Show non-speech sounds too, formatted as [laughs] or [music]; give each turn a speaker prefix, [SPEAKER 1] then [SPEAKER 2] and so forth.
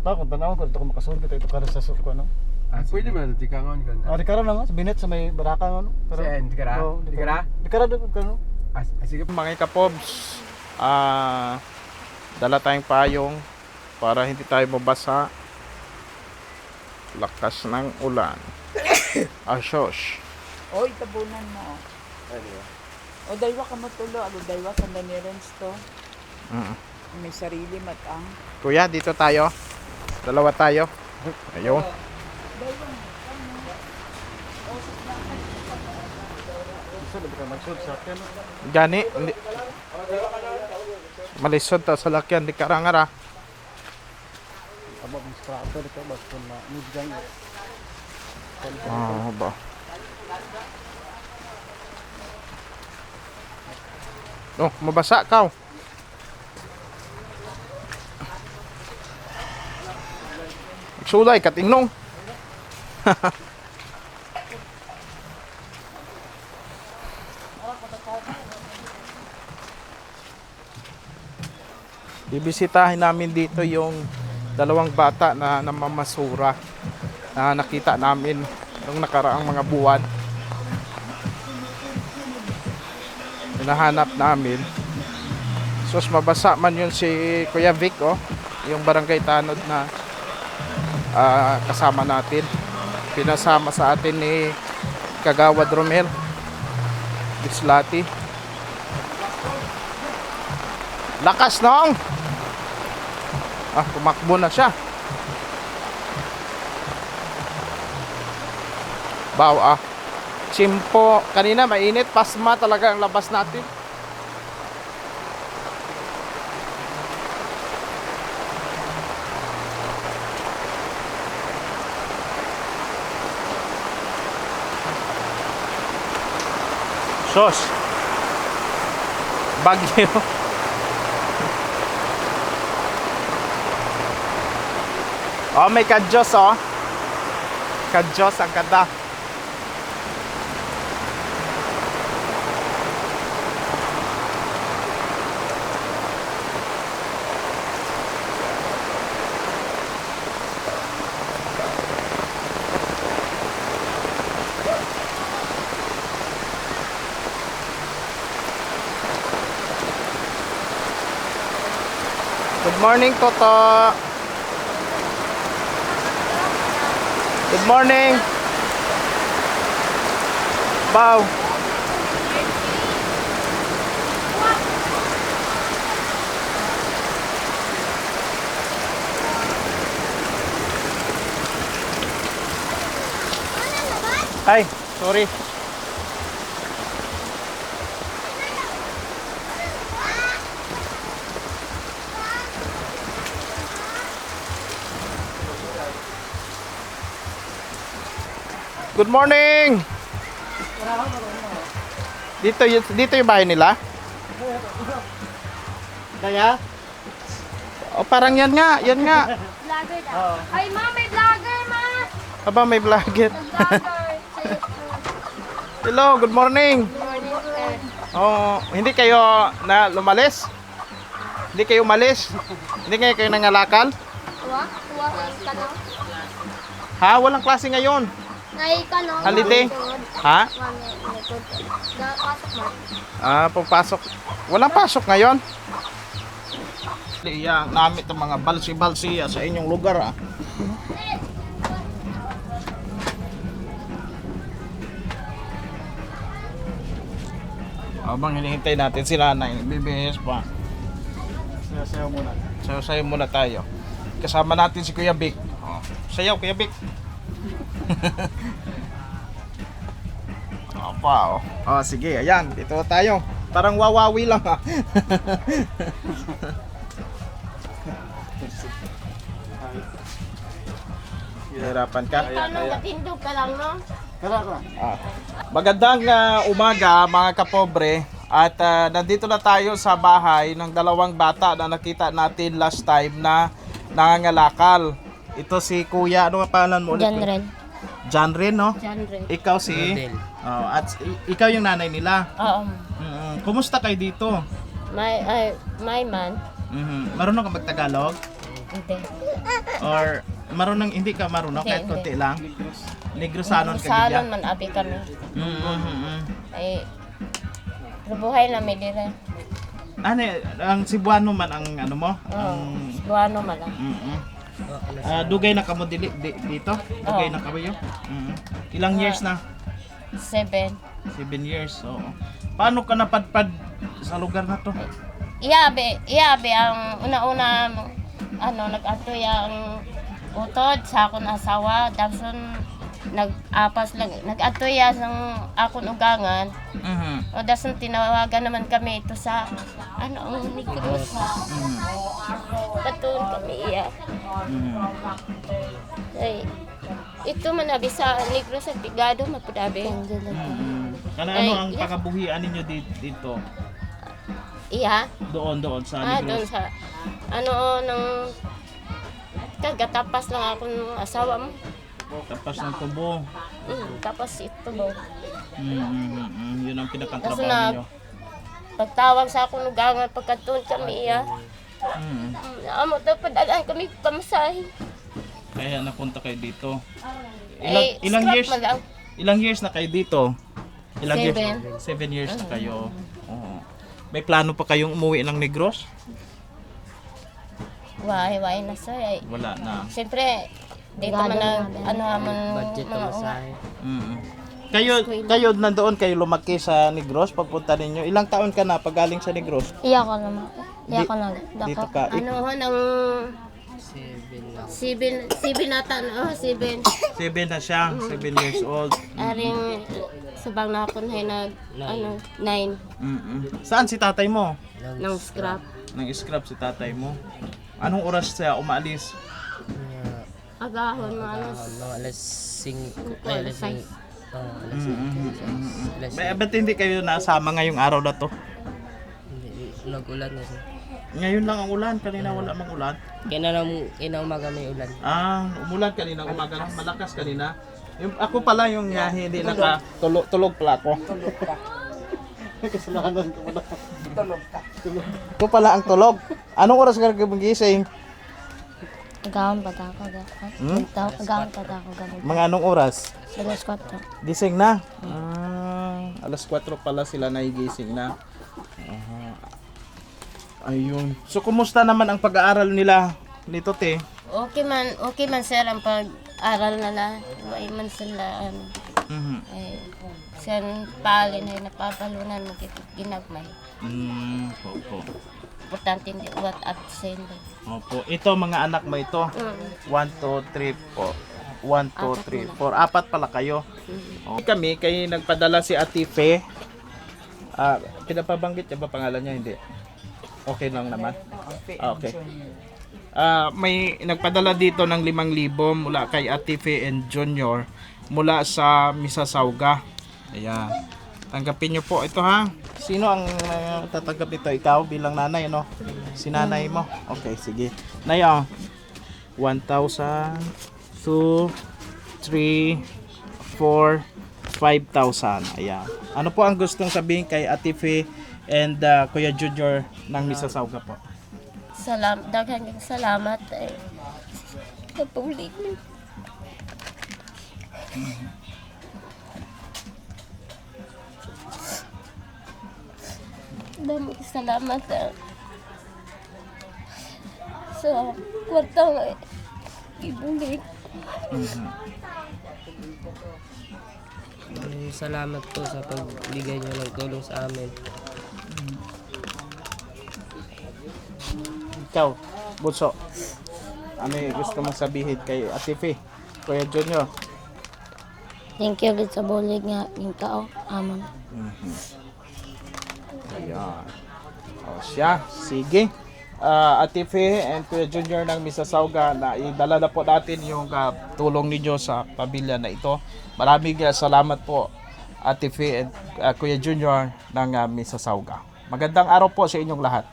[SPEAKER 1] Ta kung tanaw ko dito ko makasulbit ito kada sa suko ano.
[SPEAKER 2] Ah, pwede ba di ka ngon kan?
[SPEAKER 1] Ah, di kara na nga sa binet sa may baraka ano.
[SPEAKER 2] Saan? Di kara?
[SPEAKER 1] Oo,
[SPEAKER 2] Di kara?
[SPEAKER 1] Di kara do kano.
[SPEAKER 2] Ah, ah, sige.
[SPEAKER 3] Mga kapobs, ah dala tayong payong para hindi tayo mabasa. Lakas ng ulan. [coughs] Asos.
[SPEAKER 4] Oy, tabunan mo. O daywa ka matulo, alo daywa sa Danirens to.
[SPEAKER 3] Mm.
[SPEAKER 4] May sarili matang.
[SPEAKER 3] Kuya, dito tayo. Dalawa tayo.
[SPEAKER 1] Akin.
[SPEAKER 3] Gani, hindi. Malisod ta sa lakyan, di karangara.
[SPEAKER 1] Aba bis ka ato di ka bas kun na midgang.
[SPEAKER 3] Oh, ba. Oh, mabasa ka. Sulay, katingnong. [laughs] Bibisitahin namin dito yung dalawang bata na namamasura na nakita namin nung nakaraang mga buwan. Hinahanap namin. Sus mabasa man yun si Kuya Vic oh, yung barangay tanod na ah, kasama natin. Pinasama sa atin ni Kagawad Romel Bislati. Lakas nong! Ah, tumakbo na siya. Baw ah. Simpo. Kanina mainit. Pasma talaga ang labas natin. Sos. Bagyo. Oh, may kadyos oh. Kadyos ang ganda. Morning, Toto. Good morning. Bow. Ay, sorry. Good morning. Dito dito yung bahay nila?
[SPEAKER 1] Kaya
[SPEAKER 3] O parang yan nga, yan nga.
[SPEAKER 5] Vlogger daw. Ay, ma, may vlogger, ma!
[SPEAKER 3] Aba may vlogger. Hello, good morning.
[SPEAKER 5] Morning, sir.
[SPEAKER 3] Oh, hindi kayo na lumalis? Hindi kayo umalis? Hindi kayo kayo nangalakal?
[SPEAKER 5] Tuwa ang kanaw?
[SPEAKER 3] Ha? Walang klase ngayon.
[SPEAKER 5] Ngay kanaw?
[SPEAKER 3] Holiday? Ha?
[SPEAKER 5] Mami, likod. Da, pasok mo.
[SPEAKER 3] Ah, pagpasok. Walang pasok ngayon. Iya, namin itong mga balsi-balsi ah, sa inyong lugar ah. Habang hinihintay natin sila na BBS pa.
[SPEAKER 1] sayaw muna.
[SPEAKER 3] Sayo muna tayo. Kasama natin si Kuya Vic. Oh, sayaw, Kuya Vic. Opa, oh. Oh, sige, ayan. Dito tayo. Parang wawawi lang ah. Hirapan ka?
[SPEAKER 5] Tanong, natindog ka lang, no?
[SPEAKER 3] Ah. Magandang ah, umaga mga kapobre at ah, nandito na tayo sa bahay ng dalawang bata na nakita natin last time na nangangalakal. Ito si Kuya, ano ang pangalan mo ulit?
[SPEAKER 5] Jan Ren.
[SPEAKER 3] John Ren, no?
[SPEAKER 5] Ren.
[SPEAKER 3] Ikaw si Oh, at i- ikaw yung nanay nila.
[SPEAKER 5] Oo.
[SPEAKER 3] Mm, kumusta kayo dito?
[SPEAKER 5] My, ay, my man.
[SPEAKER 3] Mhm. Marunong ka magtagalog?
[SPEAKER 5] Hindi.
[SPEAKER 3] Or marunong hindi ka marunong kahit
[SPEAKER 5] Hindi,
[SPEAKER 3] konti lang? Negrosanon ka
[SPEAKER 5] Salon
[SPEAKER 3] gidya?
[SPEAKER 5] man abi kami.
[SPEAKER 3] Mm, mm, mm, mm.
[SPEAKER 5] Ay, rubuhay na may dire.
[SPEAKER 3] Ano, ang Cebuano man ang ano mo?
[SPEAKER 5] Oo.
[SPEAKER 3] Ang
[SPEAKER 5] Buwano man lang.
[SPEAKER 3] Mm-mm. Ah, dugay na kamo dili di, dito? Dugay
[SPEAKER 5] Oo.
[SPEAKER 3] na kayo? Mm. Ilang years na?
[SPEAKER 5] Seven.
[SPEAKER 3] Seven years. Oo. Paano ka napadpad sa lugar na to?
[SPEAKER 5] Iyabe, iyabe ang una-una ano nag-atoy ang utod sa akong asawa tapos nag-apas lang nag-atoy ang akong ugangan
[SPEAKER 3] Mhm.
[SPEAKER 5] o dason tinawagan naman kami ito sa ano ang Negros
[SPEAKER 3] Mhm.
[SPEAKER 5] Katun kami iya
[SPEAKER 3] Mhm.
[SPEAKER 5] ay ito man abi sa Negros sa Pigado mapudabi
[SPEAKER 3] Mhm. Kana
[SPEAKER 5] Ay,
[SPEAKER 3] ano ang
[SPEAKER 5] yes.
[SPEAKER 3] pakabuhian ninyo di- dito?
[SPEAKER 5] iya
[SPEAKER 3] Doon doon sa
[SPEAKER 5] ah doon
[SPEAKER 3] Negros.
[SPEAKER 5] sa ano nang kagatapas lang akong asawa mo
[SPEAKER 3] Tapos ng tubo.
[SPEAKER 5] Mm, tapos ito mo.
[SPEAKER 3] Mhm. Yun ang
[SPEAKER 5] Tapos
[SPEAKER 3] pinakatrabaho
[SPEAKER 5] na-
[SPEAKER 3] ninyo.
[SPEAKER 5] Pagtawag sa akong lugangan, pagkatun kami iya.
[SPEAKER 3] Mhm.
[SPEAKER 5] Mm, Amo daw padalaan kami pamasahe.
[SPEAKER 3] Kaya napunta kayo dito. Ilang,
[SPEAKER 5] Eh,
[SPEAKER 3] ilang
[SPEAKER 5] scrap
[SPEAKER 3] years?
[SPEAKER 5] man lang.
[SPEAKER 3] Ilang years na kayo dito? Ilang
[SPEAKER 5] Seven. Mm.
[SPEAKER 3] years? Seven years na kayo. Oo. May plano pa kayong umuwi ng Negros?
[SPEAKER 5] Wahay, wahay na sir. Ay,
[SPEAKER 3] Wala na.
[SPEAKER 5] Siyempre, dito man na, ano naman,
[SPEAKER 6] budget
[SPEAKER 5] mga
[SPEAKER 6] na masahe.
[SPEAKER 3] Mm. Kayo, kayo nandoon kayo lumaki sa Negros pagpunta ninyo. Ilang taon ka na pag galing sa Negros?
[SPEAKER 5] Iya ko naman. Iya
[SPEAKER 3] Di-
[SPEAKER 5] ko na.
[SPEAKER 3] dito ka.
[SPEAKER 5] Ano ho, nang
[SPEAKER 6] Seven lang.
[SPEAKER 5] sibin, sibin ata, oh, sibin. [coughs]
[SPEAKER 3] Seven na siya. Seven years old.
[SPEAKER 5] Aring, sabang na ako na nag, ano, nine,
[SPEAKER 3] Mm-mm. Saan si tatay mo?
[SPEAKER 5] ng scrap.
[SPEAKER 3] Nang scrap si tatay mo. Anong oras siya umaalis?
[SPEAKER 6] Mga
[SPEAKER 5] Agahon, mga alas,
[SPEAKER 6] ano, alas 5.
[SPEAKER 5] Cinco,
[SPEAKER 6] Ay,
[SPEAKER 5] alas
[SPEAKER 6] alas
[SPEAKER 5] sais.
[SPEAKER 6] 5. Oh, alas
[SPEAKER 3] Mm-mm.
[SPEAKER 6] 6. Alas
[SPEAKER 3] Ba- ba't hindi kayo nasama ngayong araw na to?
[SPEAKER 6] Hindi, Nag-ulan kasi.
[SPEAKER 3] Ngayon lang ang ulan. Kanina wala mang ulan.
[SPEAKER 6] Kaya na kina umaga may ulan.
[SPEAKER 3] Ah, umulan kanina umaga lang. Malakas kanina. Yung, ako pala yung uh, hindi naka... Tulog, tulog pala ako. [laughs]
[SPEAKER 1] Kasalanan ko pala.
[SPEAKER 3] Ito pala ang tulog. Anong oras ka magising?
[SPEAKER 5] Agahon pa ako.
[SPEAKER 3] Hmm?
[SPEAKER 5] Agahon pa ako.
[SPEAKER 3] Mga anong oras?
[SPEAKER 5] Alas 4.
[SPEAKER 3] Gising na. Ah, alas 4 pala sila nagigising na. Aha. Ayun. So, kumusta naman ang pag-aaral nila nito, te?
[SPEAKER 5] Okay man, okay man sir ang pag-aral nila. Iway man sila, ano,
[SPEAKER 3] Mhm.
[SPEAKER 5] ay, siyan palin ay napapalunan mo kit ginagmay.
[SPEAKER 3] Mm, opo.
[SPEAKER 5] Importante hindi what absent.
[SPEAKER 3] Opo. Ito, mga anak mo ito.
[SPEAKER 5] Mm.
[SPEAKER 3] 1, 2, 3, 4. 1, 2, 3, 4. Apat pala kayo. Okay. Kami, kay nagpadala si Ate Fe. Ah, pinapabanggit niya ba pangalan niya? Hindi. Okay lang naman. Okay. Ah, may nagpadala dito ng 5,000 mula kay Ate Fe and Junior mula sa Misasauga. Ayan. Tanggapin niyo po ito ha. Sino ang ah, tatanggap nito? Ikaw bilang nanay, no? Si nanay mo? Okay, sige. Nay, oh. 1,000, 2, 3, 4, 5,000. Ayan. Ano po ang gustong sabihin kay Ate Fe and uh, Kuya Junior ng Misasauga po?
[SPEAKER 5] Salam, daghang salamat ay sa public. Dami salamat ah. sa kwartang ay ibulik.
[SPEAKER 6] Eh, salamat po sa pagbigay niyo ng tulong sa amin.
[SPEAKER 3] Ikaw, Bunso. Ano yung gusto mong sabihin kay Ate Fe? Kuya Junior?
[SPEAKER 5] Thank you gid sa bulig nga yung tao amon.
[SPEAKER 3] Ayan. O siya, sige. Ah, Ate Fe and Kuya Junior ng Misasauga na idala na po natin yung ah, tulong ninyo sa pamilya na ito. Maraming ah, salamat po Ate Fe and ah, Kuya Junior ng uh, Misasauga. Magandang araw po sa inyong lahat.